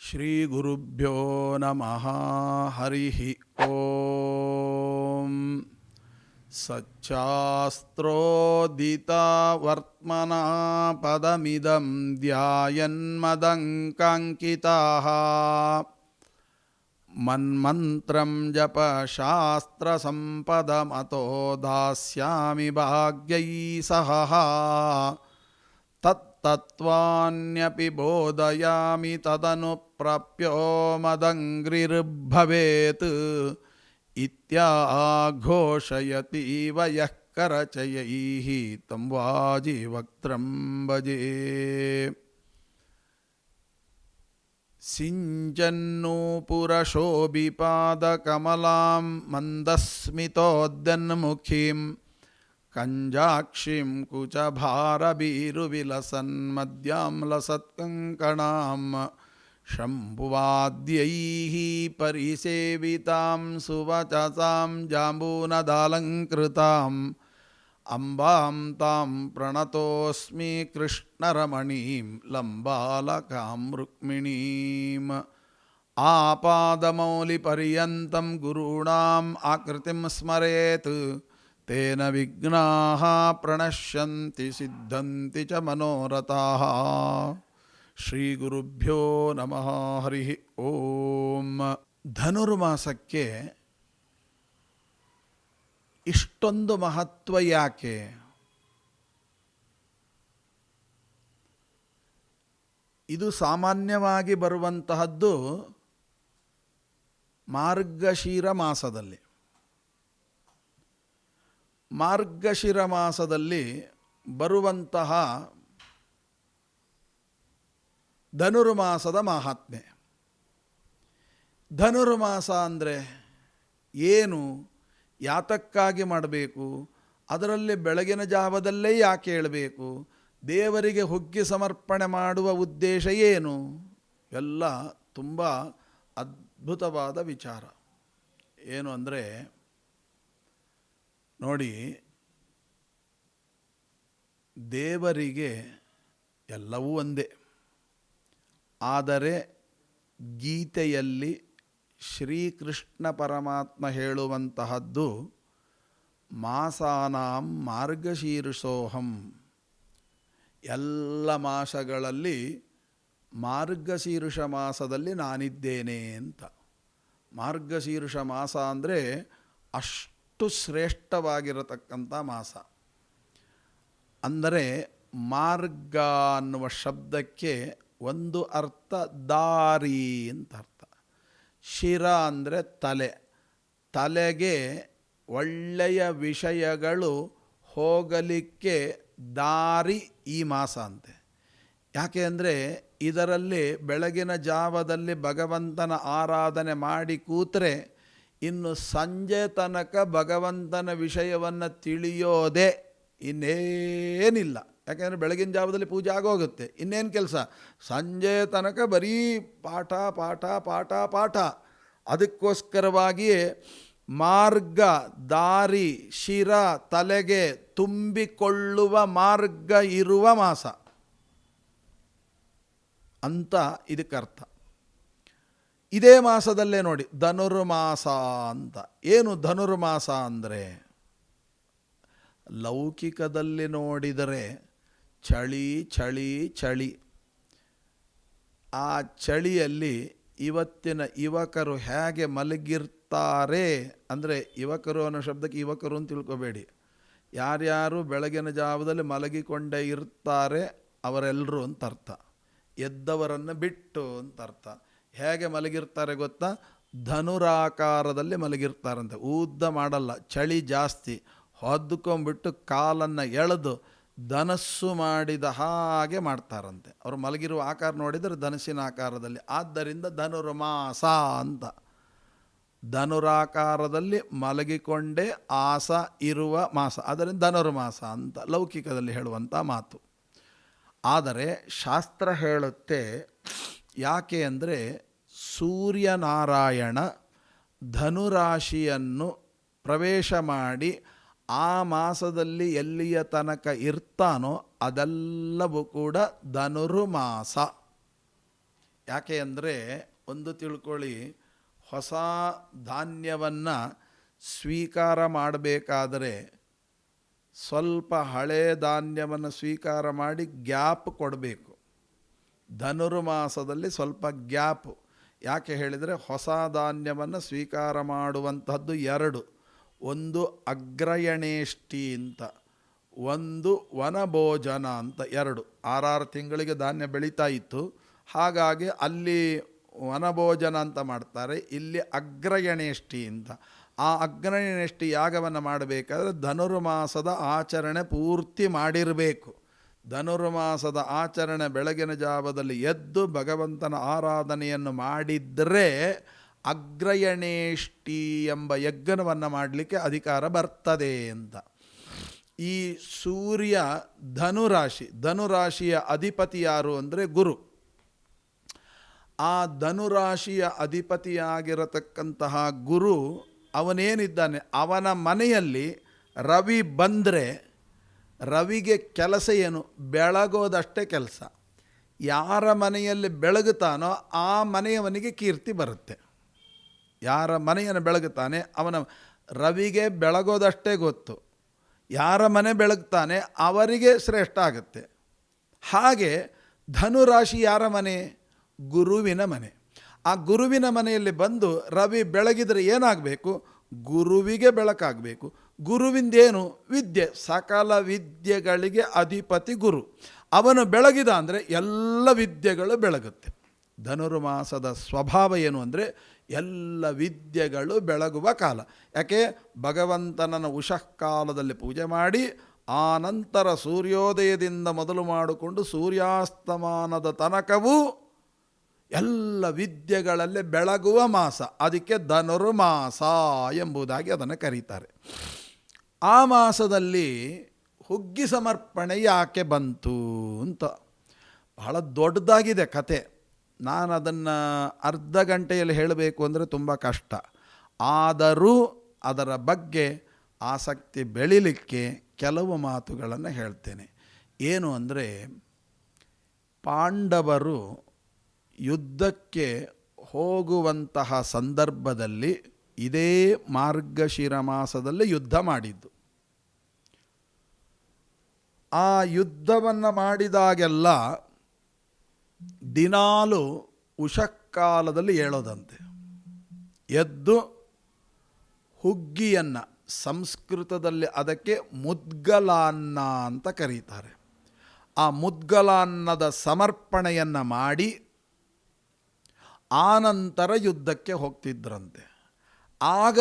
श्रीगुरुभ्यो नमः। हरिः ॐ सच्चास्त्रोदितावर्त्मना पदमिदं ध्यायन्मदङ्काङ्किताः। मन्मन्त्रं जपशास्त्रसम्पदमतो दास्यामि भाग्यैः सह तत्तत्त्वान्यपि बोधयामि तदनुप्राप्यो मदङ्घ्रिर्भवेत् इत्याघोषयतीव यः करचयैः तं वाजिवक्त्रं भजे। सिञ्चन्नूपुरशोभिपादकमलां मन्दस्मितोद्यन्मुखीं कञ्जाक्षीं कुचभारबीरुविलसन्मद्यां लसत्कङ्कणां शम्भुवाद्यैः परिसेवितां सुवचसां जाम्बूनदालङ्कृताम् अम्बां तां प्रणतोऽस्मि कृष्णरमणीं लम्बालकां रुक्मिणीम् आपादमौलिपर्यन्तं गुरूणाम् आकृतिं स्मरेत् ತೇನ ವಿಘ್ನಾ ಪ್ರಣಶ್ಯಂತಿ ಸಿದ್ಧಂತಿ ಚ ಮನೋರಥ ಶ್ರೀ ಗುರುಭ್ಯೋ ನಮಃ ಹರಿ ಓಂ ಧನುರ್ಮಾಸಕ್ಕೆ ಇಷ್ಟೊಂದು ಮಹತ್ವ ಯಾಕೆ? ಇದು ಸಾಮಾನ್ಯವಾಗಿ ಬರುವಂತಹದ್ದು ಮಾರ್ಗಶೀರ ಮಾಸದಲ್ಲಿ ಮಾರ್ಗಶಿರ ಮಾಸದಲ್ಲಿ ಬರುವಂತಹ ಧನುರ್ಮಾಸದ ಮಹಾತ್ಮೆ ಧನುರ್ಮಾಸ ಅಂದರೆ ಏನು? ಯಾತಕ್ಕಾಗಿ ಮಾಡಬೇಕು? ಅದರಲ್ಲಿ ಬೆಳಗಿನ ಜಾವದಲ್ಲೇ ಯಾಕೆ ಹೇಳಬೇಕು? ದೇವರಿಗೆ ಹುಗ್ಗಿ ಸಮರ್ಪಣೆ ಮಾಡುವ ಉದ್ದೇಶ ಏನು? ಎಲ್ಲ ತುಂಬ ಅದ್ಭುತವಾದ ವಿಚಾರ. ಏನು ಅಂದರೆ ನೋಡಿ, ದೇವರಿಗೆ ಎಲ್ಲವೂ ಒಂದೇ. ಆದರೆ ಗೀತೆಯಲ್ಲಿ ಶ್ರೀಕೃಷ್ಣ ಪರಮಾತ್ಮ ಹೇಳುವಂತಹದ್ದು, ಮಾಸಾನಾಂ ಮಾರ್ಗಶೀರ್ಷೋಹಂ. ಎಲ್ಲ ಮಾಸಗಳಲ್ಲಿ ಮಾರ್ಗಶೀರ್ಷ ಮಾಸದಲ್ಲಿ ನಾನಿದ್ದೇನೆ ಅಂತ. ಮಾರ್ಗಶೀರ್ಷ ಮಾಸ ಅಂದರೆ ಅಷ್ಟು ಶ್ರೇಷ್ಠವಾಗಿರತಕ್ಕಂಥ ಮಾಸ. ಅಂದರೆ ಮಾರ್ಗ ಅನ್ನುವ ಶಬ್ದಕ್ಕೆ ಒಂದು ಅರ್ಥ ದಾರಿ ಅಂತ ಅರ್ಥ. ಶಿರ ಅಂದರೆ ತಲೆ. ತಲೆಗೆ ಒಳ್ಳೆಯ ವಿಷಯಗಳು ಹೋಗಲಿಕ್ಕೆ ದಾರಿ ಈ ಮಾಸ ಅಂತೆ. ಯಾಕೆ ಅಂದರೆ ಇದರಲ್ಲಿ ಬೆಳಗಿನ ಜಾವದಲ್ಲಿ ಭಗವಂತನ ಆರಾಧನೆ ಮಾಡಿ ಕೂತ್ರೆ ಇನ್ನು ಸಂಜೆ ತನಕ ಭಗವಂತನ ವಿಷಯವನ್ನು ತಿಳಿಯೋದೇ ಇನ್ನೇನಿಲ್ಲ. ಯಾಕೆಂದರೆ ಬೆಳಗಿನ ಜಾವದಲ್ಲಿ ಪೂಜೆ ಆಗೋಗುತ್ತೆ. ಇನ್ನೇನು ಕೆಲಸ? ಸಂಜೆ ತನಕ ಬರೀ ಪಾಠ ಪಾಠ ಪಾಠ ಪಾಠ. ಅದಕ್ಕೋಸ್ಕರವಾಗಿಯೇ ಮಾರ್ಗ, ದಾರಿ, ಶಿರ, ತಲೆಗೆ ತುಂಬಿಕೊಳ್ಳುವ ಮಾರ್ಗ ಇರುವ ಮಾಸ. ಅಂತ ಇದಕ್ಕರ್ಥ. ಇದೇ ಮಾಸದಲ್ಲೇ ನೋಡಿ, ಧನುರ್ಮಾಸ ಅಂತ. ಏನು ಧನುರ್ಮಾಸ ಅಂದರೆ? ಲೌಕಿಕದಲ್ಲಿ ನೋಡಿದರೆ ಚಳಿ ಚಳಿ ಚಳಿ. ಆ ಚಳಿಯಲ್ಲಿ ಇವತ್ತಿನ ಯುವಕರು ಹೇಗೆ ಮಲಗಿರ್ತಾರೆ ಅಂದರೆ, ಯುವಕರು ಅನ್ನೋ ಶಬ್ದಕ್ಕೆ ಯುವಕರು ಅಂತ ತಿಳ್ಕೊಬೇಡಿ. ಯಾರ್ಯಾರು ಬೆಳಗಿನ ಜಾವದಲ್ಲಿ ಮಲಗಿಕೊಂಡೇ ಇರ್ತಾರೆ ಅವರೆಲ್ಲರೂ ಅಂತ ಅರ್ಥ. ಎದ್ದವರನ್ನು ಬಿಟ್ಟು ಅಂತ ಅರ್ಥ. ಹೇಗೆ ಮಲಗಿರ್ತಾರೆ ಗೊತ್ತಾ? ಧನುರಾಕಾರದಲ್ಲಿ ಮಲಗಿರ್ತಾರಂತೆ. ಉದ್ದ ಮಾಡಲ್ಲ, ಚಳಿ ಜಾಸ್ತಿ. ಹೊದ್ಕೊಂಬಿಟ್ಟು ಕಾಲನ್ನು ಎಳೆದು ಧನಸ್ಸು ಮಾಡಿದ ಹಾಗೆ ಮಾಡ್ತಾರಂತೆ. ಅವರು ಮಲಗಿರುವ ಆಕಾರ ನೋಡಿದರೆ ಧನಸ್ಸಿನ ಆಕಾರದಲ್ಲಿ. ಆದ್ದರಿಂದ ಧನುರ್ಮಾಸ ಅಂತ. ಧನುರಾಕಾರದಲ್ಲಿ ಮಲಗಿಕೊಂಡೇ ಆಸ ಇರುವ ಮಾಸ. ಅದರಿಂದ ಧನುರ್ಮಾಸ ಅಂತ ಲೌಕಿಕದಲ್ಲಿ ಹೇಳುವಂಥ ಮಾತು. ಆದರೆ ಶಾಸ್ತ್ರ ಹೇಳುತ್ತೆ ಯಾಕೆ ಅಂದರೆ ಸೂರ್ಯನಾರಾಯಣ ಧನುರಾಶಿಯನ್ನು ಪ್ರವೇಶ ಮಾಡಿ ಆ ಮಾಸದಲ್ಲಿ ಎಲ್ಲಿಯ ತನಕ ಇರ್ತಾನೋ ಅದೆಲ್ಲವೂ ಕೂಡ ಧನುರ್ಮಾಸ. ಯಾಕೆ ಅಂದರೆ ಒಂದು ತಿಳ್ಕೊಳ್ಳಿ, ಹೊಸ ಧಾನ್ಯವನ್ನು ಸ್ವೀಕಾರ ಮಾಡಬೇಕಾದರೆ ಸ್ವಲ್ಪ ಹಳೆ ಧಾನ್ಯವನ್ನು ಸ್ವೀಕಾರ ಮಾಡಿ ಗ್ಯಾಪ್ ಕೊಡಬೇಕು. ಧನುರ್ಮಾಸದಲ್ಲಿ ಸ್ವಲ್ಪ ಗ್ಯಾಪ್ ಯಾಕೆ ಹೇಳಿದರೆ ಹೊಸ ಧಾನ್ಯವನ್ನು ಸ್ವೀಕಾರ ಮಾಡುವಂಥದ್ದು ಎರಡು. ಒಂದು ಅಗ್ರಯಣೇಷ್ಟಿ ಅಂತ, ಒಂದು ವನಭೋಜನ ಅಂತ ಎರಡು. ಆರಾರು ತಿಂಗಳಿಗೆ ಧಾನ್ಯ ಬೆಳೀತಾ ಇತ್ತು. ಹಾಗಾಗಿ ಅಲ್ಲಿ ವನಭೋಜನ ಅಂತ ಮಾಡ್ತಾರೆ, ಇಲ್ಲಿ ಅಗ್ರಯಣೇಷ್ಟಿ ಅಂತ. ಆ ಅಗ್ರಯಣೇಷ್ಟಿ ಯಾಗವನ್ನು ಮಾಡಬೇಕಾದ್ರೆ ಧನುರ್ಮಾಸದ ಆಚರಣೆ ಪೂರ್ತಿ ಮಾಡಿರಬೇಕು. ಧನುರ್ಮಾಸದ ಆಚರಣೆ ಬೆಳಗಿನ ಜಾವದಲ್ಲಿ ಎದ್ದು ಭಗವಂತನ ಆರಾಧನೆಯನ್ನು ಮಾಡಿದರೆ ಅಗ್ರಯಣೇಷ್ಠಿ ಎಂಬ ಯಜ್ಞವನ್ನು ಮಾಡಲಿಕ್ಕೆ ಅಧಿಕಾರ ಬರ್ತದೆ ಅಂತ. ಈ ಸೂರ್ಯ ಧನುರಾಶಿ, ಧನುರಾಶಿಯ ಅಧಿಪತಿ ಯಾರು ಅಂದರೆ ಗುರು. ಆ ಧನುರಾಶಿಯ ಅಧಿಪತಿಯಾಗಿರತಕ್ಕಂತಹ ಗುರು ಅವನೇನಿದ್ದಾನೆ, ಅವನ ಮನೆಯಲ್ಲಿ ರವಿ ಬಂದರೆ ರವಿಗೆ ಕೆಲಸ ಏನು? ಬೆಳಗೋದಷ್ಟೇ ಕೆಲಸ. ಯಾರ ಮನೆಯಲ್ಲಿ ಬೆಳಗುತ್ತಾನೋ ಆ ಮನೆಯವನಿಗೆ ಕೀರ್ತಿ ಬರುತ್ತೆ. ಯಾರ ಮನೆಯನ್ನು ಬೆಳಗುತ್ತಾನೆ ಅವನ ರವಿಗೆ ಬೆಳಗೋದಷ್ಟೇ ಗೊತ್ತು. ಯಾರ ಮನೆ ಬೆಳಗ್ತಾನೆ ಅವರಿಗೆ ಶ್ರೇಷ್ಠ ಆಗುತ್ತೆ. ಹಾಗೆ ಧನುರಾಶಿ ಯಾರ ಮನೆ? ಗುರುವಿನ ಮನೆ. ಆ ಗುರುವಿನ ಮನೆಯಲ್ಲಿ ಬಂದು ರವಿ ಬೆಳಗಿದರೆ ಏನಾಗಬೇಕು? ಗುರುವಿಗೆ ಬೆಳಕಾಗಬೇಕು. ಗುರುವಿಂದೇನು? ವಿದ್ಯೆ. ಸಕಲ ವಿದ್ಯೆಗಳಿಗೆ ಅಧಿಪತಿ ಗುರು. ಅವನು ಬೆಳಗಿದ ಅಂದರೆ ಎಲ್ಲ ವಿದ್ಯೆಗಳು ಬೆಳಗುತ್ತೆ. ಧನುರ್ಮಾಸದ ಸ್ವಭಾವ ಏನು ಅಂದರೆ ಎಲ್ಲ ವಿದ್ಯೆಗಳು ಬೆಳಗುವ ಕಾಲ. ಯಾಕೆ? ಭಗವಂತನನ್ನು ಉಷಃಕಾಲದಲ್ಲಿ ಪೂಜೆ ಮಾಡಿ, ಆ ನಂತರ ಸೂರ್ಯೋದಯದಿಂದ ಮೊದಲು ಮಾಡಿಕೊಂಡು ಸೂರ್ಯಾಸ್ತಮಾನದ ತನಕವೂ ಎಲ್ಲ ವಿದ್ಯೆಗಳಲ್ಲಿ ಬೆಳಗುವ ಮಾಸ. ಅದಕ್ಕೆ ಧನುರ್ಮಾಸ ಎಂಬುದಾಗಿ ಅದನ್ನು ಕರೀತಾರೆ. ಆ ಮಾಸದಲ್ಲಿ ಹುಗ್ಗಿ ಸಮರ್ಪಣೆ ಯಾಕೆ ಬಂತು ಅಂತ. ಬಹಳ ದೊಡ್ಡದಾಗಿದೆ ಕತೆ. ನಾನು ಅದನ್ನು ಅರ್ಧ ಗಂಟೆಯಲ್ಲಿ ಹೇಳಬೇಕು ಅಂದರೆ ತುಂಬ ಕಷ್ಟ. ಆದರೂ ಅದರ ಬಗ್ಗೆ ಆಸಕ್ತಿ ಬೆಳಿಲಿಕ್ಕೆ ಕೆಲವು ಮಾತುಗಳನ್ನು ಹೇಳ್ತೇನೆ. ಏನು ಅಂದರೆ, ಪಾಂಡವರು ಯುದ್ಧಕ್ಕೆ ಹೋಗುವಂತಹ ಸಂದರ್ಭದಲ್ಲಿ ಇದೇ ಮಾರ್ಗಶಿರ ಮಾಸದಲ್ಲಿ ಯುದ್ಧ ಮಾಡಿದ್ದು. ಆ ಯುದ್ಧವನ್ನು ಮಾಡಿದಾಗೆಲ್ಲ ದಿನಾಲು ಉಷಕ್ಕಾಲದಲ್ಲಿ ಹೇಳೋದಂತೆ. ಎದ್ದು ಹುಗ್ಗಿಯನ್ನು ಸಂಸ್ಕೃತದಲ್ಲಿ ಅದಕ್ಕೆ ಮುದ್ಗಲಾನ್ನ ಅಂತ ಕರೀತಾರೆ. ಆ ಮುದ್ಗಲಾನ್ನದ ಸಮರ್ಪಣೆಯನ್ನು ಮಾಡಿ ಆನಂತರ ಯುದ್ಧಕ್ಕೆ ಹೋಗ್ತಿದ್ರಂತೆ. ಆಗ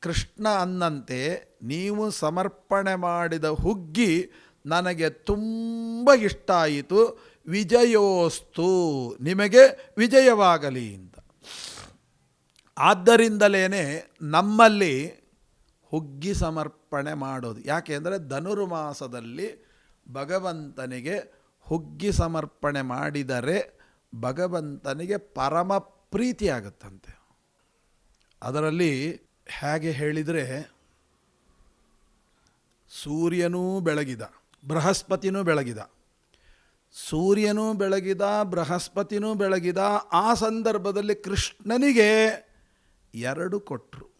ಕೃಷ್ಣ ಅನ್ನಂತೆ, ನೀವು ಸಮರ್ಪಣೆ ಮಾಡಿದ ಹುಗ್ಗಿ ನನಗೆ ತುಂಬ ಇಷ್ಟ ಆಯಿತು. ವಿಜಯೋಸ್ತು. ನಿಮಗೆ ವಿಜಯವಾಗಲಿ ಅಂತ. ಆದ್ದರಿಂದಲೇ ನಮ್ಮಲ್ಲಿ ಹುಗ್ಗಿ ಸಮರ್ಪಣೆ ಮಾಡೋದು. ಯಾಕೆ ಅಂದರೆ ಧನುರ್ಮಾಸದಲ್ಲಿ ಭಗವಂತನಿಗೆ ಹುಗ್ಗಿ ಸಮರ್ಪಣೆ ಮಾಡಿದರೆ ಭಗವಂತನಿಗೆ ಪರಮ ಪ್ರೀತಿ ಆಗುತ್ತಂತೆ ಅದರಲ್ಲಿ ಹೇಗೆ ಹೇಳಿದರೆ, ಸೂರ್ಯನೂ ಬೆಳಗಿದ, ಬೃಹಸ್ಪತಿನೂ ಬೆಳಗಿದ, ಸೂರ್ಯನೂ ಬೆಳಗಿದ, ಬೃಹಸ್ಪತಿನೂ ಬೆಳಗಿದ, ಆ ಸಂದರ್ಭದಲ್ಲಿ ಕೃಷ್ಣನಿಗೆ ಎರಡು ಕೊಟ್ಟರು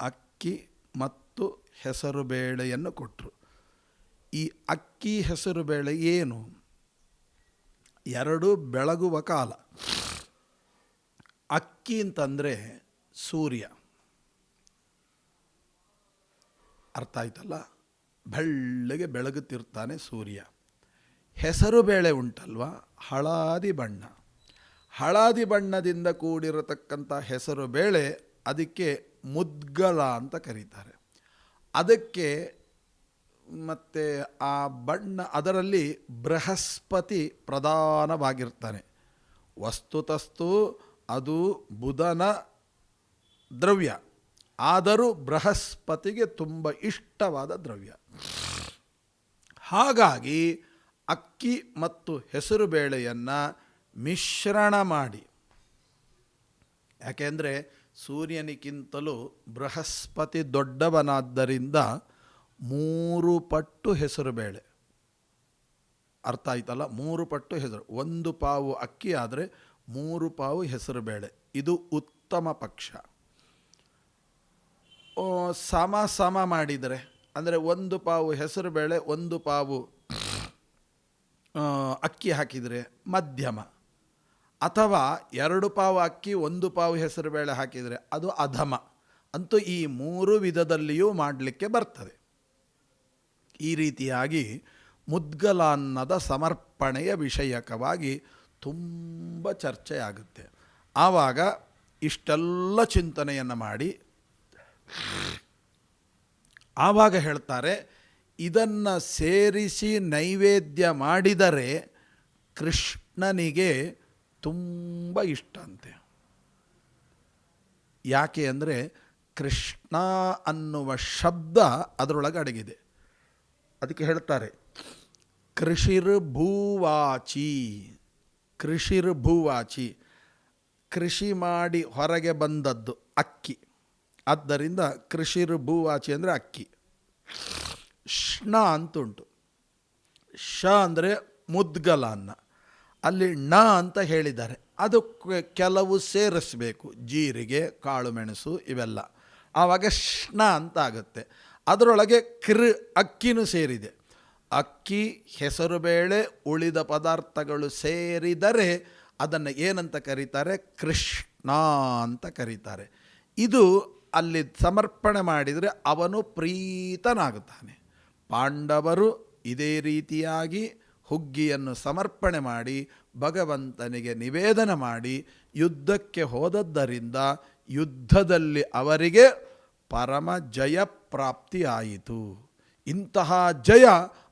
ಅಕ್ಕಿ ಮತ್ತು ಹೆಸರು ಬೇಳೆಯನ್ನು ಕೊಟ್ಟರು ಈ ಅಕ್ಕಿ ಹೆಸರು ಬೇಳೆ ಏನು? ಎರಡು ಬೆಳಗುವ ಕಾಲ. ಅಕ್ಕಿ ಅಂತಂದರೆ ಸೂರ್ಯ. ಅರ್ಥ ಆಯ್ತಲ್ಲ? ಬೆಳ್ಳಗೆ ಬೆಳಗುತ್ತಿರ್ತಾನೆ ಸೂರ್ಯ. ಹೆಸರು ಬೇಳೆ ಉಂಟಲ್ವ? ಹಳಾದಿ ಬಣ್ಣ. ಹಳದಿ ಬಣ್ಣದಿಂದ ಕೂಡಿರತಕ್ಕಂಥ ಹೆಸರು ಬೇಳೆ ಅದಕ್ಕೆ ಮುದ್ಗಲ ಅಂತ ಕರೀತಾರೆ. ಅದಕ್ಕೆ ಮತ್ತು ಆ ಬಣ್ಣ ಅದರಲ್ಲಿ ಬೃಹಸ್ಪತಿ ಪ್ರಧಾನವಾಗಿರ್ತಾನೆ. ವಸ್ತುತಸ್ತು ಅದು ಬುಧನ ದ್ರವ್ಯ. ಆದರೂ ಬೃಹಸ್ಪತಿಗೆ ತುಂಬ ಇಷ್ಟವಾದ ದ್ರವ್ಯ. ಹಾಗಾಗಿ ಅಕ್ಕಿ ಮತ್ತು ಹೆಸರುಬೇಳೆಯನ್ನು ಮಿಶ್ರಣ ಮಾಡಿ. ಯಾಕೆಂದರೆ ಸೂರ್ಯನಿಗಿಂತಲೂ ಬೃಹಸ್ಪತಿ ದೊಡ್ಡವನಾದ್ದರಿಂದ ಮೂರು ಪಟ್ಟು ಹೆಸರುಬೇಳೆ ಅರ್ಥ ಆಯ್ತಲ್ಲ? ಮೂರು ಪಟ್ಟು ಹೆಸರು. ಒಂದು ಪಾವು ಅಕ್ಕಿ ಆದರೆ ಮೂರು ಪಾವು ಹೆಸರು ಬೇಳೆ. ಇದು ಉತ್ತಮ ಪಕ್ಷ. ಸಮ ಸಮ ಮಾಡಿದರೆ. ಅಂದರೆ ಒಂದು ಪಾವು ಹೆಸರು ಬೇಳೆ, ಒಂದು ಪಾವು ಅಕ್ಕಿ ಹಾಕಿದರೆ ಮಧ್ಯಮ. ಅಥವಾ ಎರಡು ಪಾವು ಅಕ್ಕಿ, ಒಂದು ಪಾವು ಹೆಸರು ಬೇಳೆ ಹಾಕಿದರೆ ಅದು ಅಧಮ. ಅಂತೂ ಈ ಮೂರು ವಿಧದಲ್ಲಿಯೂ ಮಾಡಲಿಕ್ಕೆ ಬರ್ತದೆ. ಈ ರೀತಿಯಾಗಿ ಮುದ್ಗಲಾನ್ನದ ಸಮರ್ಪಣೆಯ ವಿಷಯಕವಾಗಿ ತುಂಬ ಚರ್ಚೆಯಾಗುತ್ತೆ. ಆವಾಗ ಇಷ್ಟೆಲ್ಲ ಚಿಂತನೆಯನ್ನು ಮಾಡಿ ಆವಾಗ ಹೇಳ್ತಾರೆ, ಇದನ್ನು ಸೇರಿಸಿ ನೈವೇದ್ಯ ಮಾಡಿದರೆ ಕೃಷ್ಣನಿಗೆ ತುಂಬ ಇಷ್ಟ ಅಂತೆ. ಯಾಕೆ ಅಂದರೆ ಕೃಷ್ಣ ಅನ್ನುವ ಶಬ್ದ ಅದರೊಳಗೆ ಅಡಗಿದೆ. ಅದಕ್ಕೆ ಹೇಳ್ತಾರೆ, ಕೃಷಿರ್ ಭೂವಾಚಿ ಕೃಷಿರ್ ಭೂವಾಚಿ, ಕೃಷಿ ಮಾಡಿ ಹೊರಗೆ ಬಂದದ್ದು ಅಕ್ಕಿ. ಆದ್ದರಿಂದ ಕೃಷಿರ್ ಭೂವಾಚಿ ಅಂದರೆ ಅಕ್ಕಿ. ಶ್ನ ಅಂತುಂಟು ಶ ಅಂದರೆ ಮುದ್ಗಲ ಅನ್ನ. ಅಲ್ಲಿ ಣ ಅಂತ ಹೇಳಿದ್ದಾರೆ. ಅದು ಕೆಲವು ಸೇರಿಸಬೇಕು. ಜೀರಿಗೆ, ಕಾಳು ಮೆಣಸು ಇವೆಲ್ಲ. ಆವಾಗ ಶ್ನ ಅಂತ ಆಗುತ್ತೆ. ಅದರೊಳಗೆ ಕೃ ಅಕ್ಕಿನೂ ಸೇರಿದೆ. ಅಕ್ಕಿ ಹೆಸರುಬೇಳೆ ಉಳಿದ ಪದಾರ್ಥಗಳು ಸೇರಿದರೆ ಅದನ್ನು ಏನಂತ ಕರೀತಾರೆ? ಕೃಷ್ಣ ಅಂತ ಕರೀತಾರೆ. ಇದು ಅಲ್ಲಿ ಸಮರ್ಪಣೆ ಮಾಡಿದರೆ ಅವನು ಪ್ರೀತನಾಗುತ್ತಾನೆ. ಪಾಂಡವರು ಇದೇ ರೀತಿಯಾಗಿ ಹುಗ್ಗಿಯನ್ನು ಸಮರ್ಪಣೆ ಮಾಡಿ, ಭಗವಂತನಿಗೆ ನಿವೇದನ ಮಾಡಿ, ಯುದ್ಧಕ್ಕೆ ಹೋದದ್ದರಿಂದ ಯುದ್ಧದಲ್ಲಿ ಅವರಿಗೆ ಪರಮ ಜಯ ಪ್ರಾಪ್ತಿಯಾಯಿತು. ಇಂತಹ ಜಯ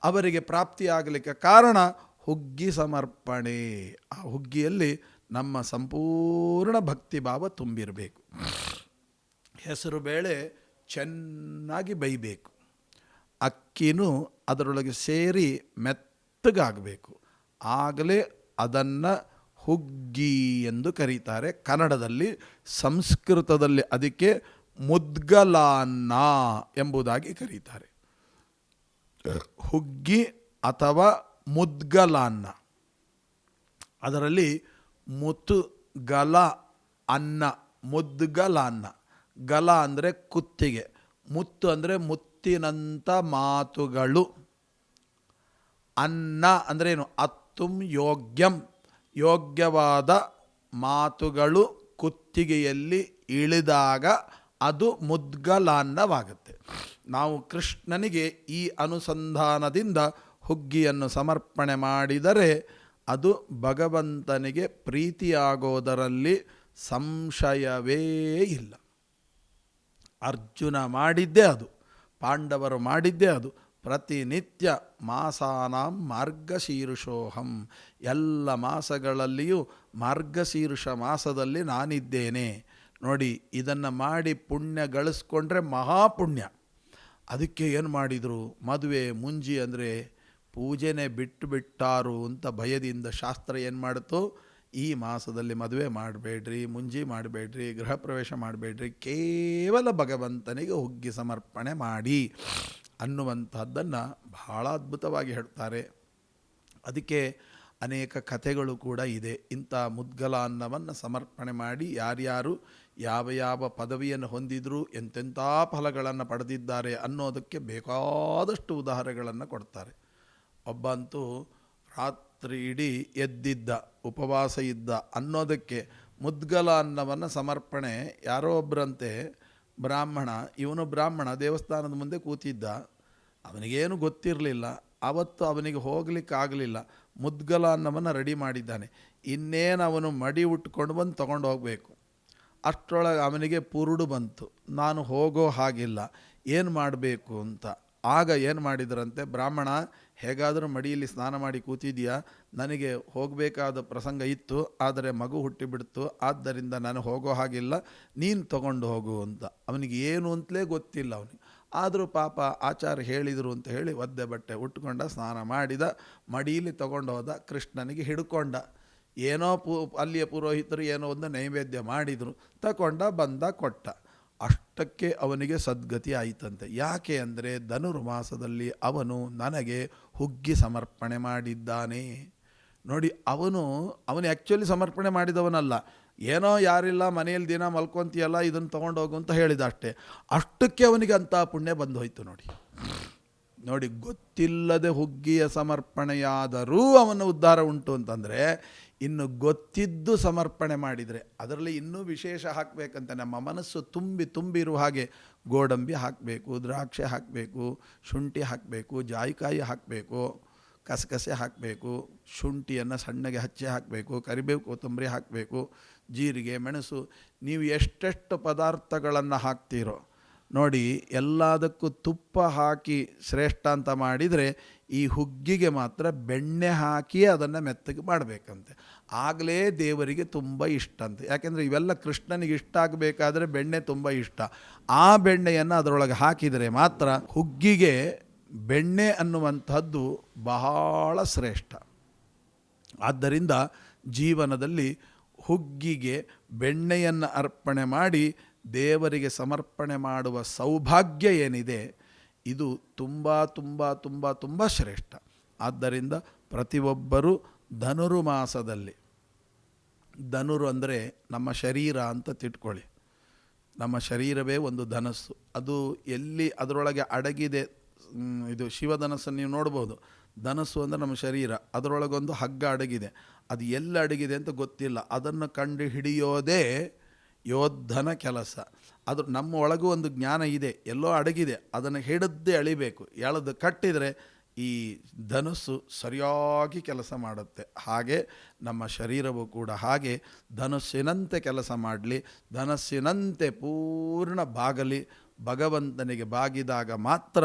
ಅವರಿಗೆ ಪ್ರಾಪ್ತಿಯಾಗಲಿಕ್ಕೆ ಕಾರಣ ಹುಗ್ಗಿ ಸಮರ್ಪಣೆ. ಆ ಹುಗ್ಗಿಯಲ್ಲಿ ನಮ್ಮ ಸಂಪೂರ್ಣ ಭಕ್ತಿಭಾವ ತುಂಬಿರಬೇಕು. ಹೆಸರು ಬೇಳೆ ಚೆನ್ನಾಗಿ ಬೈಬೇಕು ಅಕ್ಕಿನೂ ಅದರೊಳಗೆ ಸೇರಿ ಮೆತ್ತಗಾಗಬೇಕು. ಆಗಲೇ ಅದನ್ನು ಹುಗ್ಗಿ ಎಂದು ಕರೀತಾರೆ. ಕನ್ನಡದಲ್ಲಿ, ಸಂಸ್ಕೃತದಲ್ಲಿ ಅದಕ್ಕೆ ಮುದ್ಗಲಾನ್ನ ಎಂಬುದಾಗಿ ಕರೀತಾರೆ. ಹುಗ್ಗಿ ಅಥವಾ ಮುದ್ಗಲಾನ್ನ. ಅದರಲ್ಲಿ ಮುತ್ತು ಗಲ ಅನ್ನ, ಮುದ್ಗಲಾನ್ನ. ಗಲ ಅಂದರೆ ಕುತ್ತಿಗೆ, ಮುತ್ತು ಅಂದರೆ ಮುತ್ತಿನಂಥ ಮಾತುಗಳು. ಅನ್ನ ಅಂದರೆ ಏನು? ಅತ್ತುಂ ಯೋಗ್ಯಂ. ಯೋಗ್ಯವಾದ ಮಾತುಗಳು ಕುತ್ತಿಗೆಯಲ್ಲಿ ಇಳಿದಾಗ ಅದು ಮುದ್ಗಲಾನ್ನವಾಗುತ್ತೆ. ನಾವು ಕೃಷ್ಣನಿಗೆ ಈ ಅನುಸಂಧಾನದಿಂದ ಹುಗ್ಗಿಯನ್ನು ಸಮರ್ಪಣೆ ಮಾಡಿದರೆ ಅದು ಭಗವಂತನಿಗೆ ಪ್ರೀತಿಯಾಗೋದರಲ್ಲಿ ಸಂಶಯವೇ ಇಲ್ಲ. ಅರ್ಜುನ ಮಾಡಿದ್ದೇ ಅದು, ಪಾಂಡವರು ಮಾಡಿದ್ದೇ ಅದು. ಪ್ರತಿನಿತ್ಯ ಮಾಸಾನಾಂ ಮಾರ್ಗಶೀರ್ಷೋಹಂ. ಎಲ್ಲ ಮಾಸಗಳಲ್ಲಿಯೂ ಮಾರ್ಗಶೀರ್ಷ ಮಾಸದಲ್ಲಿ ನಾನಿದ್ದೇನೆ. ನೋಡಿ, ಇದನ್ನು ಮಾಡಿ ಪುಣ್ಯ ಗಳಿಸ್ಕೊಂಡ್ರೆ ಮಹಾಪುಣ್ಯ. ಅದಕ್ಕೆ ಏನು ಮಾಡಿದರು? ಮದುವೆ, ಮುಂಜಿ ಅಂದರೆ ಪೂಜೆನೇ ಬಿಟ್ಟು ಬಿಟ್ಟಾರು ಅಂತ ಭಯದಿಂದ ಶಾಸ್ತ್ರ ಏನು ಮಾಡಿತು? ಈ ಮಾಸದಲ್ಲಿ ಮದುವೆ ಮಾಡಬೇಡ್ರಿ, ಮುಂಜಿ ಮಾಡಬೇಡ್ರಿ, ಗೃಹ ಪ್ರವೇಶ ಮಾಡಬೇಡ್ರಿ, ಕೇವಲ ಭಗವಂತನಿಗೆ ಹುಗ್ಗಿ ಸಮರ್ಪಣೆ ಮಾಡಿ ಅನ್ನುವಂಥದ್ದನ್ನು ಬಹಳ ಅದ್ಭುತವಾಗಿ ಹೇಳ್ತಾರೆ. ಅದಕ್ಕೆ ಅನೇಕ ಕಥೆಗಳು ಕೂಡ ಇದೆ. ಇಂಥ ಮುದ್ಗಲ ಅನ್ನವನ್ನು ಸಮರ್ಪಣೆ ಮಾಡಿ ಯಾರ್ಯಾರು ಯಾವ ಯಾವ ಪದವಿಯನ್ನು ಹೊಂದಿದ್ರು, ಎಂತೆಂಥ ಫಲಗಳನ್ನು ಪಡೆದಿದ್ದಾರೆ ಅನ್ನೋದಕ್ಕೆ ಬೇಕಾದಷ್ಟು ಉದಾಹರಣೆಗಳನ್ನು ಕೊಡ್ತಾರೆ. ಒಬ್ಬ ಅಂತೂ ರಾತ್ರಿ ಇಡೀ ಎದ್ದಿದ್ದ, ಉಪವಾಸ ಇದ್ದ ಅನ್ನೋದಕ್ಕೆ ಮುದ್ಗಲ ಅನ್ನವನ್ನು ಸಮರ್ಪಣೆ ಯಾರೋ ಒಬ್ಬರಂತೆ ಬ್ರಾಹ್ಮಣ, ಇವನು ಬ್ರಾಹ್ಮಣ, ದೇವಸ್ಥಾನದ ಮುಂದೆ ಕೂತಿದ್ದ. ಅವನಿಗೇನು ಗೊತ್ತಿರಲಿಲ್ಲ. ಅವತ್ತು ಅವನಿಗೆ ಹೋಗ್ಲಿಕ್ಕಾಗಲಿಲ್ಲ. ಮುದ್ಗಲ ಅನ್ನವನ್ನು ರೆಡಿ ಮಾಡಿದ್ದಾನೆ. ಇನ್ನೇನು ಅವನು ಮಡಿ ಉಟ್ಕೊಂಡು ಬಂದು ತೊಗೊಂಡು ಹೋಗಬೇಕು. ಅಷ್ಟರೊಳಗೆ ಅವನಿಗೆ ಪುರುಡು ಬಂತು. ನಾನು ಹೋಗೋ ಹಾಗಿಲ್ಲ. ಏನು ಮಾಡಬೇಕು ಅಂತ. ಆಗ ಏನು ಮಾಡಿದ್ರಂತೆ, ಬ್ರಾಹ್ಮಣ ಹೇಗಾದರೂ ಮಡಿಯಲ್ಲಿ ಸ್ನಾನ ಮಾಡಿ ಕೂತಿದೆಯಾ? ನನಗೆ ಹೋಗಬೇಕಾದ ಪ್ರಸಂಗ ಇತ್ತು, ಆದರೆ ಮಗು ಹುಟ್ಟಿಬಿಡ್ತು, ಆದ್ದರಿಂದ ನಾನು ಹೋಗೋ ಹಾಗಿಲ್ಲ, ನೀನು ತಗೊಂಡು ಹೋಗು ಅಂತ. ಅವನಿಗೆ ಏನು ಅಂತಲೇ ಗೊತ್ತಿಲ್ಲ ಅವನಿಗೆ. ಆದರೂ ಪಾಪ ಆಚಾರ ಹೇಳಿದರು ಅಂತ ಹೇಳಿ ಒದ್ದೆ ಬಟ್ಟೆ ಉಟ್ಕೊಂಡ, ಸ್ನಾನ ಮಾಡಿದ, ಮಡಿಯಲ್ಲಿ ತಗೊಂಡು ಹೋದ, ಕೃಷ್ಣನಿಗೆ ಹಿಡ್ಕೊಂಡ. ಏನೋ ಪೂ, ಅಲ್ಲಿಯ ಪುರೋಹಿತರು ಏನೋ ಒಂದು ನೈವೇದ್ಯ ಮಾಡಿದರು, ತಗೊಂಡ ಬಂದ ಕೊಟ್ಟ. ಅಷ್ಟಕ್ಕೆ ಅವನಿಗೆ ಸದ್ಗತಿ ಆಯಿತಂತೆ. ಯಾಕೆ ಅಂದರೆ ಧನುರ್ಮಾಸದಲ್ಲಿ ಅವನು ನನಗೆ ಹುಗ್ಗಿ ಸಮರ್ಪಣೆ ಮಾಡಿದ್ದಾನೆ. ನೋಡಿ, ಅವನು ಅವನು ಆ್ಯಕ್ಚುಲಿ ಸಮರ್ಪಣೆ ಮಾಡಿದವನಲ್ಲ. ಏನೋ ಯಾರಿಲ್ಲ, ಮನೆಯಲ್ಲಿ ದಿನ ಮಲ್ಕೊಂತೀಯಲ್ಲ, ಇದನ್ನು ಹೋಗು ಅಂತ ಹೇಳಿದ ಅಷ್ಟೇ ಅಷ್ಟಕ್ಕೆ ಅವನಿಗೆ ಅಂಥ ಪುಣ್ಯ ಬಂದು ಹೋಯಿತು ನೋಡಿ. ನೋಡಿ, ಗೊತ್ತಿಲ್ಲದೆ ಹುಗ್ಗಿಯ ಸಮರ್ಪಣೆಯಾದರೂ ಅವನ ಉದ್ಧಾರ ಉಂಟು ಅಂತಂದರೆ ಇನ್ನು ಗೊತ್ತಿದ್ದು ಸಮರ್ಪಣೆ ಮಾಡಿದರೆ ಅದರಲ್ಲಿ ಇನ್ನೂ ವಿಶೇಷ ಹಾಕಬೇಕಂತ ನಮ್ಮ ಮನಸ್ಸು ತುಂಬಿ ತುಂಬಿರುವ ಹಾಗೆ ಗೋಡಂಬಿ ಹಾಕಬೇಕು, ದ್ರಾಕ್ಷಿ ಹಾಕಬೇಕು, ಶುಂಠಿ ಹಾಕಬೇಕು, ಜಾಯಿಕಾಯಿ ಹಾಕಬೇಕು, ಕಸಕಸೆ ಹಾಕಬೇಕು, ಶುಂಠಿಯನ್ನು ಸಣ್ಣಗೆ ಹಚ್ಚಿ ಹಾಕಬೇಕು, ಕರಿಬೇವು ಕೊತ್ತಂಬರಿ ಹಾಕಬೇಕು, ಜೀರಿಗೆ, ಮೆಣಸು, ನೀವು ಎಷ್ಟೆಷ್ಟು ಪದಾರ್ಥಗಳನ್ನು ಹಾಕ್ತೀರೋ ನೋಡಿ ಎಲ್ಲದಕ್ಕೂ ತುಪ್ಪ ಹಾಕಿ ಶ್ರೇಷ್ಠ ಅಂತ ಮಾಡಿದರೆ ಈ ಹುಗ್ಗಿಗೆ ಮಾತ್ರ ಬೆಣ್ಣೆ ಹಾಕಿ ಅದನ್ನು ಮೆತ್ತಗೆ ಮಾಡಬೇಕಂತೆ. ಆಗಲೇ ದೇವರಿಗೆ ತುಂಬ ಇಷ್ಟ ಅಂತ. ಯಾಕೆಂದರೆ ಇವೆಲ್ಲ ಕೃಷ್ಣನಿಗೆ ಇಷ್ಟ ಆಗಬೇಕಾದ್ರೆ ಬೆಣ್ಣೆ ತುಂಬ ಇಷ್ಟ. ಆ ಬೆಣ್ಣೆಯನ್ನು ಅದರೊಳಗೆ ಹಾಕಿದರೆ ಮಾತ್ರ ಹುಗ್ಗಿಗೆ ಬೆಣ್ಣೆ ಅನ್ನುವಂಥದ್ದು ಬಹಳ ಶ್ರೇಷ್ಠ. ಆದ್ದರಿಂದ ಜೀವನದಲ್ಲಿ ಹುಗ್ಗಿಗೆ ಬೆಣ್ಣೆಯನ್ನು ಅರ್ಪಣೆ ಮಾಡಿ ದೇವರಿಗೆ ಸಮರ್ಪಣೆ ಮಾಡುವ ಸೌಭಾಗ್ಯ ಏನಿದೆ, ಇದು ತುಂಬ ತುಂಬ ತುಂಬ ತುಂಬ ಶ್ರೇಷ್ಠ. ಆದ್ದರಿಂದ ಪ್ರತಿಯೊಬ್ಬರೂ ಧನುರ್ಮಾಸದಲ್ಲಿ. ಧನುರು ಅಂದರೆ ನಮ್ಮ ಶರೀರ ಅಂತ ತಿಟ್ಕೊಳ್ಳಿ. ನಮ್ಮ ಶರೀರವೇ ಒಂದು ಧನಸ್ಸು. ಅದು ಎಲ್ಲಿ ಅದರೊಳಗೆ ಅಡಗಿದೆ ಇದು ಶಿವಧನಸ್ಸನ್ನು ನೀವು ನೋಡ್ಬೋದು. ಧನಸ್ಸು ಅಂದರೆ ನಮ್ಮ ಶರೀರ. ಅದರೊಳಗೊಂದು ಹಗ್ಗ ಅಡಗಿದೆ. ಅದು ಎಲ್ಲಿ ಅಡಗಿದೆ ಅಂತ ಗೊತ್ತಿಲ್ಲ. ಅದನ್ನು ಕಂಡು ಹಿಡಿಯೋದೇ ಯೋಧನ ಕೆಲಸ. ಅದು ನಮ್ಮ ಒಳಗೂ ಒಂದು ಜ್ಞಾನ ಇದೆ. ಎಲ್ಲೋ ಅಡಗಿದೆ. ಅದನ್ನು ಹಿಡಿದೇ ಅಳಿಬೇಕು. ಎಳೆದು ಕಟ್ಟಿದರೆ ಈ ಧನಸ್ಸು ಸರಿಯಾಗಿ ಕೆಲಸ ಮಾಡುತ್ತೆ. ಹಾಗೆ ನಮ್ಮ ಶರೀರವು ಕೂಡ ಹಾಗೆ ಧನಸ್ಸಿನಂತೆ ಕೆಲಸ ಮಾಡಲಿ, ಧನಸ್ಸಿನಂತೆ ಪೂರ್ಣ ಬಾಗಲಿ, ಭಗವಂತನಿಗೆ ಬಾಗಿದಾಗ ಮಾತ್ರ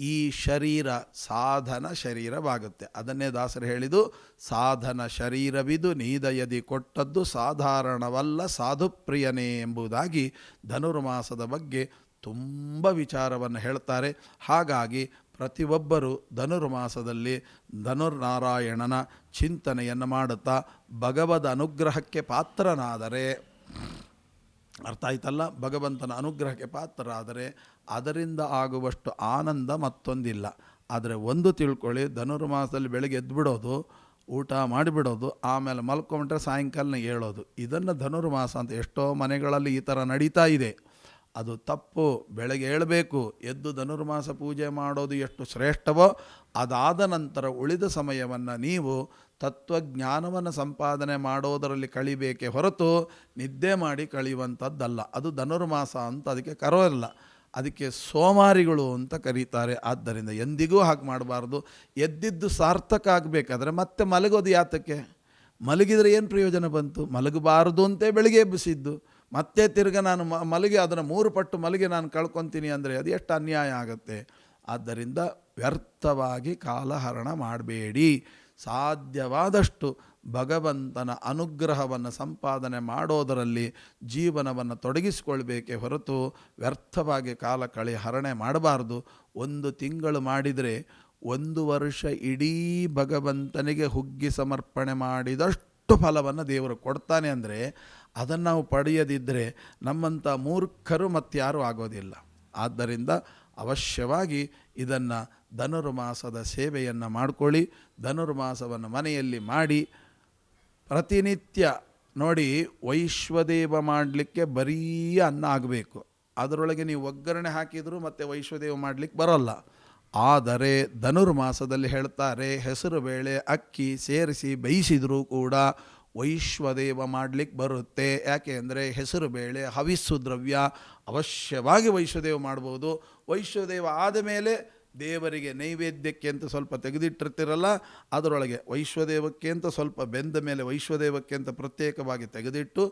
ಈ ಶರೀರ ಸಾಧನ ಶರೀರವಾಗುತ್ತೆ. ಅದನ್ನೇ ದಾಸರು ಹೇಳಿದು ಸಾಧನ ಶರೀರವಿದು ನೀದಯದಿ ಕೊಟ್ಟದ್ದು ಸಾಧಾರಣವಲ್ಲ ಸಾಧುಪ್ರಿಯನೇ ಎಂಬುದಾಗಿ ಧನುರ್ಮಾಸದ ಬಗ್ಗೆ ತುಂಬ ವಿಚಾರವನ್ನು ಹೇಳ್ತಾರೆ. ಹಾಗಾಗಿ ಪ್ರತಿಯೊಬ್ಬರು ಧನುರ್ಮಾಸದಲ್ಲಿ ಧನುರ್ನಾರಾಯಣನ ಚಿಂತನೆಯನ್ನು ಮಾಡುತ್ತಾ ಭಗವದ ಅನುಗ್ರಹಕ್ಕೆ ಪಾತ್ರನಾದರೆ, ಅರ್ಥ ಆಯ್ತಲ್ಲ? ಭಗವಂತನ ಅನುಗ್ರಹಕ್ಕೆ ಪಾತ್ರರಾದರೆ ಅದರಿಂದ ಆಗುವಷ್ಟು ಆನಂದ ಮತ್ತೊಂದಿಲ್ಲ. ಆದರೆ ಒಂದು ತಿಳ್ಕೊಳ್ಳಿ, ಧನುರ್ಮಾಸದಲ್ಲಿ ಬೆಳಗ್ಗೆ ಎದ್ದುಬಿಡೋದು ಊಟ ಮಾಡಿಬಿಡೋದು, ಆಮೇಲೆ ಮಲ್ಕೊಂಬಿಟ್ರೆ ಸಾಯಂಕಾಲನ ಹೇಳೋದು ಇದನ್ನು ಧನುರ್ಮಾಸ ಅಂತ ಎಷ್ಟೋ ಮನೆಗಳಲ್ಲಿ ಈ ಥರ ನಡೀತಾ ಇದೆ. ಅದು ತಪ್ಪು. ಬೆಳಗ್ಗೆ ಏಳಬೇಕು, ಎದ್ದು ಧನುರ್ಮಾಸ ಪೂಜೆ ಮಾಡೋದು ಎಷ್ಟು ಶ್ರೇಷ್ಠವೋ ಅದಾದ ನಂತರ ಉಳಿದ ಸಮಯವನ್ನು ನೀವು ತತ್ವಜ್ಞಾನವನ್ನು ಸಂಪಾದನೆ ಮಾಡೋದರಲ್ಲಿ ಕಳಿಬೇಕೆ ಹೊರತು ನಿದ್ದೆ ಮಾಡಿ ಕಳೆಯುವಂಥದ್ದಲ್ಲ. ಅದು ಧನುರ್ಮಾಸ ಅಂತ ಅದಕ್ಕೆ ಕರೋಲ್ಲ ಅದಕ್ಕೆ ಸೋಮಾರಿಗಳು ಅಂತ ಕರೀತಾರೆ. ಆದ್ದರಿಂದ ಎಂದಿಗೂ ಹಾಗೆ ಮಾಡಬಾರ್ದು. ಎದ್ದಿದ್ದು ಸಾರ್ಥಕ ಆಗಬೇಕಾದ್ರೆ ಮತ್ತೆ ಮಲಗೋದು ಯಾತಕ್ಕೆ? ಮಲಗಿದರೆ ಏನು ಪ್ರಯೋಜನ ಬಂತು? ಮಲಗಬಾರದು ಅಂತೇ ಬೆಳಿಗ್ಗೆ ಎಬ್ಬಿಸಿದ್ದು. ಮತ್ತೆ ತಿರ್ಗ ನಾನು ಮಲಗಿ ಅದನ್ನು ಮೂರು ಪಟ್ಟು ಮಲಗಿ ನಾನು ಕಳ್ಕೊತೀನಿ ಅಂದರೆ ಅದು ಎಷ್ಟು ಅನ್ಯಾಯ ಆಗುತ್ತೆ? ಆದ್ದರಿಂದ ವ್ಯರ್ಥವಾಗಿ ಕಾಲಹರಣ ಮಾಡಬೇಡಿ. ಸಾಧ್ಯವಾದಷ್ಟು ಭಗವಂತನ ಅನುಗ್ರಹವನ್ನು ಸಂಪಾದನೆ ಮಾಡೋದರಲ್ಲಿ ಜೀವನವನ್ನು ತೊಡಗಿಸಿಕೊಳ್ಬೇಕೇ ಹೊರತು ವ್ಯರ್ಥವಾಗಿ ಕಾಲ ಕಳೆ ಹರಣೆ ಮಾಡಬಾರ್ದು. ಒಂದು ತಿಂಗಳು ಮಾಡಿದರೆ ಒಂದು ವರ್ಷ ಇಡೀ ಭಗವಂತನಿಗೆ ಹುಗ್ಗಿ ಸಮರ್ಪಣೆ ಮಾಡಿದಷ್ಟು ಫಲವನ್ನು ದೇವರು ಕೊಡ್ತಾನೆ ಅಂದರೆ ಅದನ್ನು ನಾವು ಪಡೆಯದಿದ್ದರೆ ನಮ್ಮಂಥ ಮೂರ್ಖರು ಮತ್ತಾರೂ ಆಗೋದಿಲ್ಲ. ಆದ್ದರಿಂದ ಅವಶ್ಯವಾಗಿ ಇದನ್ನು ಧನುರ್ಮಾಸದ ಸೇವೆಯನ್ನು ಮಾಡಿಕೊಳ್ಳಿ, ಧನುರ್ಮಾಸವನ್ನು ಮನೆಯಲ್ಲಿ ಮಾಡಿ, ಪ್ರತಿನಿತ್ಯ ನೋಡಿ ವೈಶ್ವದೇವ ಮಾಡಲಿಕ್ಕೆ ಬರೀ ಅನ್ನ ಆಗಬೇಕು. ಅದರೊಳಗೆ ನೀವು ಒಗ್ಗರಣೆ ಹಾಕಿದರೂ ಮತ್ತೆ ವೈಶ್ವದೇವ ಮಾಡಲಿಕ್ಕೆ ಬರೋಲ್ಲ. ಆದರೆ ಧನುರ್ಮಾಸದಲ್ಲಿ ಹೇಳ್ತಾರೆ, ಹೆಸರು ಬೇಳೆ, ಅಕ್ಕಿ ಸೇರಿಸಿ ಬೇಯಿಸಿದರೂ ಕೂಡ ವೈಶ್ವದೇವ ಮಾಡಲಿಕ್ಕೆ ಬರುತ್ತೆ. ಯಾಕೆ ಅಂದರೆ ಹೆಸರು ಬೇಳೆ, ಹವಿಸ್ಸು ದ್ರವ್ಯ ಅವಶ್ಯವಾಗಿ ವೈಶ್ವದೇವ ಮಾಡ್ಬೋದು. ವೈಶ್ವದೇವ ಆದ ಮೇಲೆ ದೇವರಿಗೆ ನೈವೇದ್ಯಕ್ಕೆ ಅಂತ ಸ್ವಲ್ಪ ತೆಗೆದಿಟ್ಟಿರ್ತಿರಲ್ಲ, ಅದರೊಳಗೆ ವೈಶ್ವದೇವಕ್ಕೆ ಅಂತ ಸ್ವಲ್ಪ ಬೆಂದ ಮೇಲೆ ವೈಶ್ವದೇವಕ್ಕೆ ಅಂತ ಪ್ರತ್ಯೇಕವಾಗಿ ತೆಗೆದಿಟ್ಟು,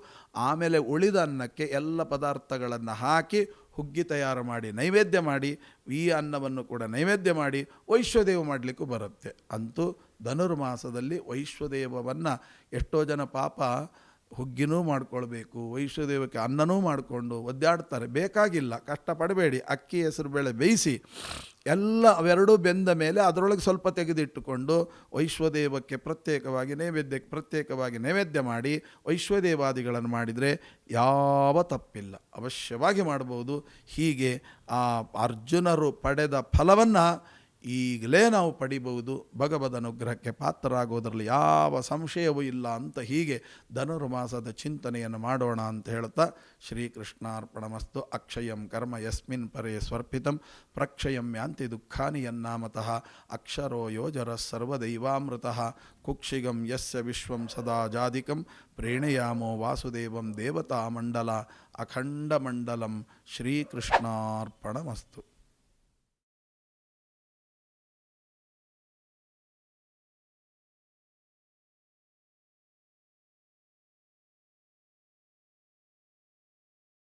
ಆಮೇಲೆ ಉಳಿದ ಅನ್ನಕ್ಕೆ ಎಲ್ಲ ಪದಾರ್ಥಗಳನ್ನು ಹಾಕಿ ಹುಗ್ಗಿ ತಯಾರು ಮಾಡಿ, ನೈವೇದ್ಯ ಮಾಡಿ, ಈ ಅನ್ನವನ್ನು ಕೂಡ ನೈವೇದ್ಯ ಮಾಡಿ ವೈಶ್ವದೇವ ಮಾಡಲಿಕ್ಕೂ ಬರುತ್ತೆ. ಅಂತೂ ಧನುರ್ಮಾಸದಲ್ಲಿ ವೈಶ್ವದೇವವನ್ನು ಎಷ್ಟೋ ಜನ ಪಾಪ ಹುಗ್ಗಿನೂ ಮಾಡಿಕೊಳ್ಬೇಕು, ವೈಶ್ವದೇವಕ್ಕೆ ಅನ್ನನೂ ಮಾಡಿಕೊಂಡು ಒದ್ದಾಡ್ತಾರೆ. ಬೇಕಾಗಿಲ್ಲ, ಕಷ್ಟಪಡಬೇಡಿ, ಅಕ್ಕಿ ಹೆಸರು ಬೇಳೆ ಬೇಯಿಸಿ, ಎಲ್ಲ ಅವೆರಡೂ ಬೆಂದ ಮೇಲೆ ಅದರೊಳಗೆ ಸ್ವಲ್ಪ ತೆಗೆದಿಟ್ಟುಕೊಂಡು ವೈಶ್ವದೇವಕ್ಕೆ ಪ್ರತ್ಯೇಕವಾಗಿ ನೈವೇದ್ಯಕ್ಕೆ ಪ್ರತ್ಯೇಕವಾಗಿ ನೈವೇದ್ಯ ಮಾಡಿ, ವೈಶ್ವದೇವಾದಿಗಳನ್ನು ಮಾಡಿದರೆ ಯಾವ ತಪ್ಪಿಲ್ಲ. ಅವಶ್ಯವಾಗಿ ಮಾಡ್ಬೋದು. ಹೀಗೆ ಆ ಅರ್ಜುನರು ಪಡೆದ ಫಲವನ್ನು ಈಗಲೇ ನಾವು ಪಡಿಬಹುದು ಭಗವದ್ ಅನುಗ್ರಹಕ್ಕೆ ಪಾತ್ರರಾಗೋದ್ರಲ್ಲಿ ಯಾವ ಸಂಶಯವೂ ಇಲ್ಲ ಅಂತ ಹೀಗೆ ಧನುರ್ಮಾಸದ ಚಿಂತನೆಯನ್ನು ಮಾಡೋಣ ಅಂತ ಹೇಳ್ತಾ ಶ್ರೀಕೃಷ್ಣಾರ್ಪಣಮಸ್ತು ಅಕ್ಷಯಂ ಕರ್ಮ ಯಸ್ಮಿನ್ ಪರೇ ಸ್ವರ್ಪಿತಂ. ಪ್ರಕ್ಷಯಂ ಯಾಂತಿ ದುಃಖಾನಿ ಯನ್ನಾಮತಃ ಅಕ್ಷರೋ ಯೋಜರ ಸರ್ವದೈವಾಮೃತಃ. ಕುಕ್ಷಿಗಂ ಯಸ್ಯ ವಿಶ್ವಂ ಸದಾ ಜಾಧಿಕಂ. ಪ್ರೇಣಯಾಮೋ ವಾಸುದೇವಂ ದೇವತಾಮಂಡಲ. ಅಖಂಡಮಂಡಲಂ ಶ್ರೀಕೃಷ್ಣಾರ್ಪಣಮಸ್ತು